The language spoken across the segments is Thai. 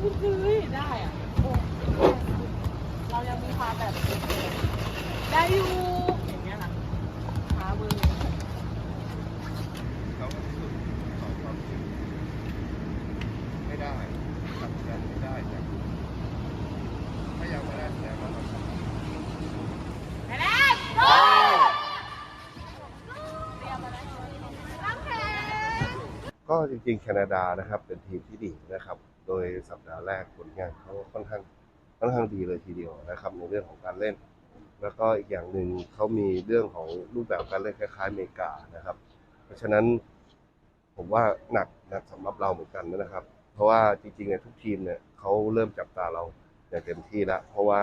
ได้อะเรายังมีความแบบ ได้อยู่อย่างเงี้ยนะหาเบอร์เขาก็สุสองควาไม่ได้ไม่ได้แต่ถ้ายัไม่ได้แต่าเราทำ ไปแก็จริงๆแคนาดานะครับเป็นทีมที่ดีนะครับ โดยสัปดาห์แรกผลงานเขาค่อนข้างค่อนข้างดีเลยทีเดียวนะครับ ในเรื่องของการเล่น แล้วก็อีกอย่างหนึ่งเขามีเรื่องของรูปแบบการเล่นคล้ายๆอเมริกานะครับ เพราะฉะนั้นผมว่าหนักหนักสำหรับเราเหมือนกันนะครับ เพราะว่าจริงๆเนี่ยทุกทีมเนี่ยเขาเริ่มจับตาเราอย่างเต็มที่แล้วเพราะว่า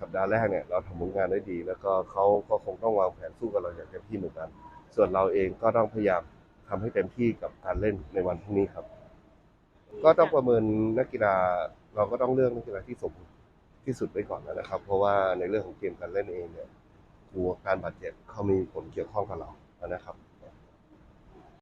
สัปดาห์แรกเนี่ยเราทำผลงานได้ดี แล้วก็เขาก็คงต้องวางแผนสู้กับเราอย่างเต็มที่เหมือนกัน ส่วนเราเองก็ต้องพยายามทำให้เต็มที่กับการเล่นในวันพรุ่งนี้ครับ ก็ต้องประเมินนักกีฬาเราก็ต้องเลือกนักกีฬาที่สมที่สุดไปก่อนนะครับ เพราะว่าในเรื่องของเกมการเล่นเองเนี่ยกลัวการบาดเจ็บเขามีผลเกี่ยวข้องกับเรานะครับ